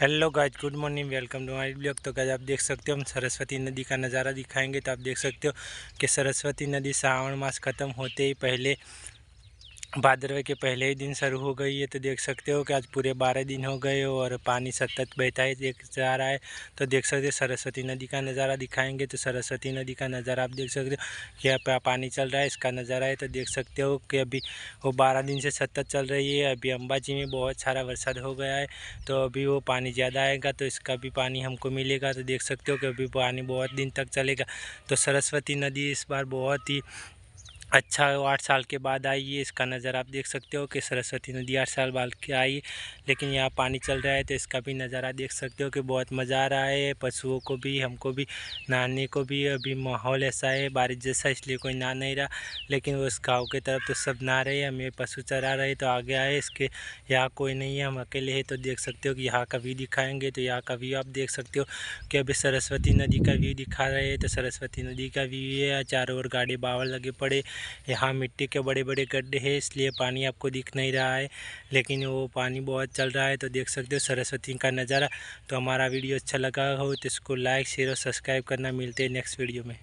Hello guys good morning welcome to my blog तो guys आप देख सकते हो, हम सरस्वती नदी का नज़ारा दिखाएँगे। तो आप देख सकते हो कि सरस्वती नदी श्रावण मास ख़त्म होते ही पहले भाद्रवे के पहले ही दिन शुरू हो गई है। तो देख सकते हो कि आज पूरे बारह दिन हो गए और पानी सतत बहता है देख जा रहा है। तो देख सकते हो, सरस्वती नदी का नज़ारा दिखाएँगे। तो सरस्वती नदी का नज़ारा आप देख सकते हो कि यहाँ पर पानी चल रहा है, इसका नज़ारा है। तो देख सकते हो कि अभी वो बारह दिन से सतत चल रही है। अभी अम्बाजी में बहुत सारा बरसात हो गया है। तो अभी वो पानी ज़्यादा आएगा तो इसका भी पानी हमको मिलेगा। तो देख सकते हो कि अभी पानी बहुत दिन तक चलेगा। तो सरस्वती नदी इस बार बहुत ही अच्छा है आठ साल के बाद आई है, इसका नज़र आप देख सकते हो कि सरस्वती नदी आठ साल बाद के आई लेकिन यहाँ पानी चल रहा है तो इसका भी नज़ारा देख सकते हो कि बहुत मज़ा आ रहा है, पशुओं को भी, हमको भी, नहाने को भी, अभी माहौल ऐसा है, बारिश जैसा, इसलिए कोई नहा नहीं रहा, लेकिन उस गाँव की तरफ़ तो सब नहा रहे हैं, हमें पशु चरा रहे तो आगे आए, इसके यहाँ कोई नहीं है, हम अकेले हैं तो देख सकते हो कि यहाँ का व्यू दिखाएँगे तो यहाँ का व्यू आप देख सकते हो कि अभी सरस्वती नदी का व्यू दिखा रहे हैं तो सरस्वती नदी का व्यू है, चारों ओर गाड़ी बावल लगे पड़े यहाँ मिट्टी के बड़े बड़े गड्ढे हैं, इसलिए पानी आपको दिख नहीं रहा है। लेकिन वो पानी बहुत चल रहा है तो देख सकते हो सरस्वती का नज़ारा। तो हमारा वीडियो अच्छा लगा हो तो इसको लाइक शेयर और सब्सक्राइब करना। मिलते हैं नेक्स्ट वीडियो में।